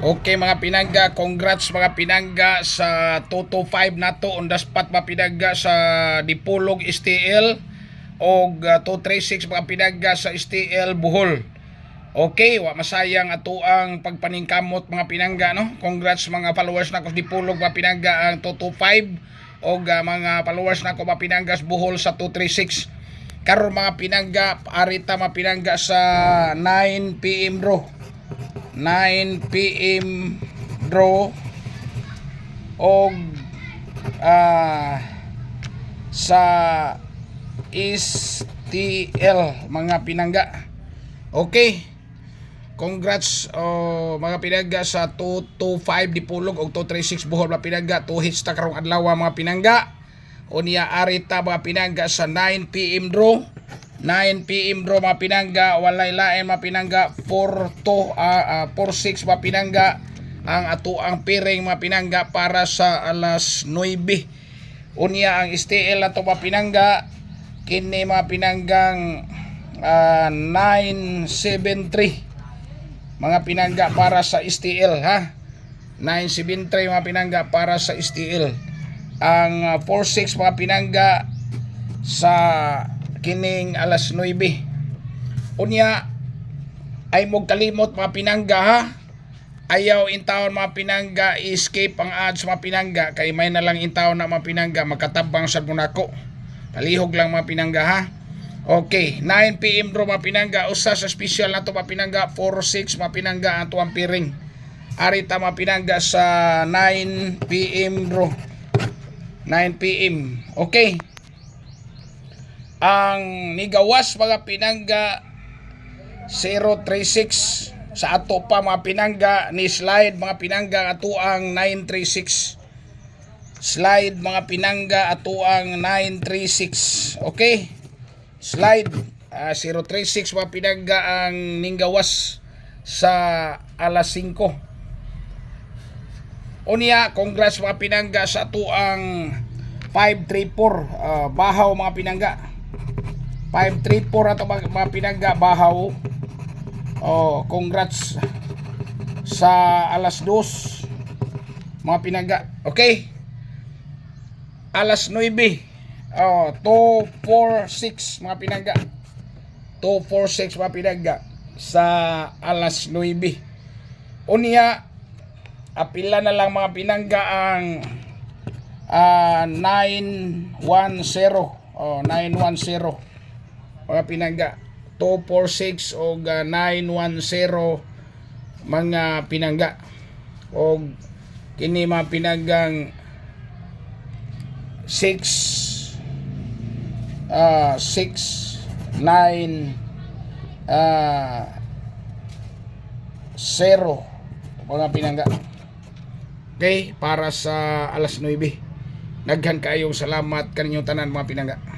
Okay mga pinangga, congrats mga pinangga sa 225 na to on the spot mga pinangga sa Dipolog STL o 236 mga pinangga sa STL Bohol. Okay, wa masayang ato ang pagpaningkamot mga pinangga no. Congrats mga followers na ko sa Dipolog mga pinangga ang 225 o mga followers na ko mga pinangga sa Bohol sa 236. Karon mga pinangga, arita mga pinangga sa 9 PM bro. 9 PM draw og ah sa STL mga pinangga. Okay. Congrats oh, mga pinangga sa 225 Dipulog og 236 Bohol mga pinangga. 2 hits ta karong adlaw mga pinangga. Unya arita mga pinangga sa 9 PM draw. 9 PM draw mga pinangga, walay lain mga pinangga, 4 to ah, ah, 46 mga pinangga ang ato ang piring mga pinangga para sa alas 9. Unya ang STL ato mga pinangga kini mga pinanggang ah, 973 mga pinangga para sa STL ha. 973 mga pinangga para sa STL. Ang ah, 46 mga pinangga sa kining alas 9. Unya ay mo kalimot mga pinangga ha. Ayaw intawon mga pinangga escape ang ads mga pinangga kay may na lang intawon na mga pinangga makatabang sa munako. Palihog lang mga pinangga ha. Okay, 9 PM bro mga pinangga usa sa special na to mga pinangga 46 mga pinangga ang tuwang piring. Arita mga pinangga sa 9 PM bro. 9 PM. Okay ang nigawas mga pinangga 036 sa ato pa mga pinangga ni slide mga pinangga ato ang 936 slide mga pinangga ato ang 936 okay? Slide ah, 036 mga pinangga ang ninggawas sa alas 5 unya congrats mga pinangga sa ato ang 534 ah, bahaw mga pinangga 534 ato mga, mga pinangga bahaw. Oh, congrats sa alas 2 mga pinangga. Okay? Alas 9. Oh, 246 mga pinangga. 246 mga pinangga sa alas 9. Unya apila na lang mga pinangga ang ah, 910 oh 910 mga pinangga 246 o 910 mga pinangga. O kini mga pinanggang 6 ah 6 9 ah 0 mga pinangga. Okay para sa alas 9 Naghan kayong salamat kaninyong tanan mga pinangga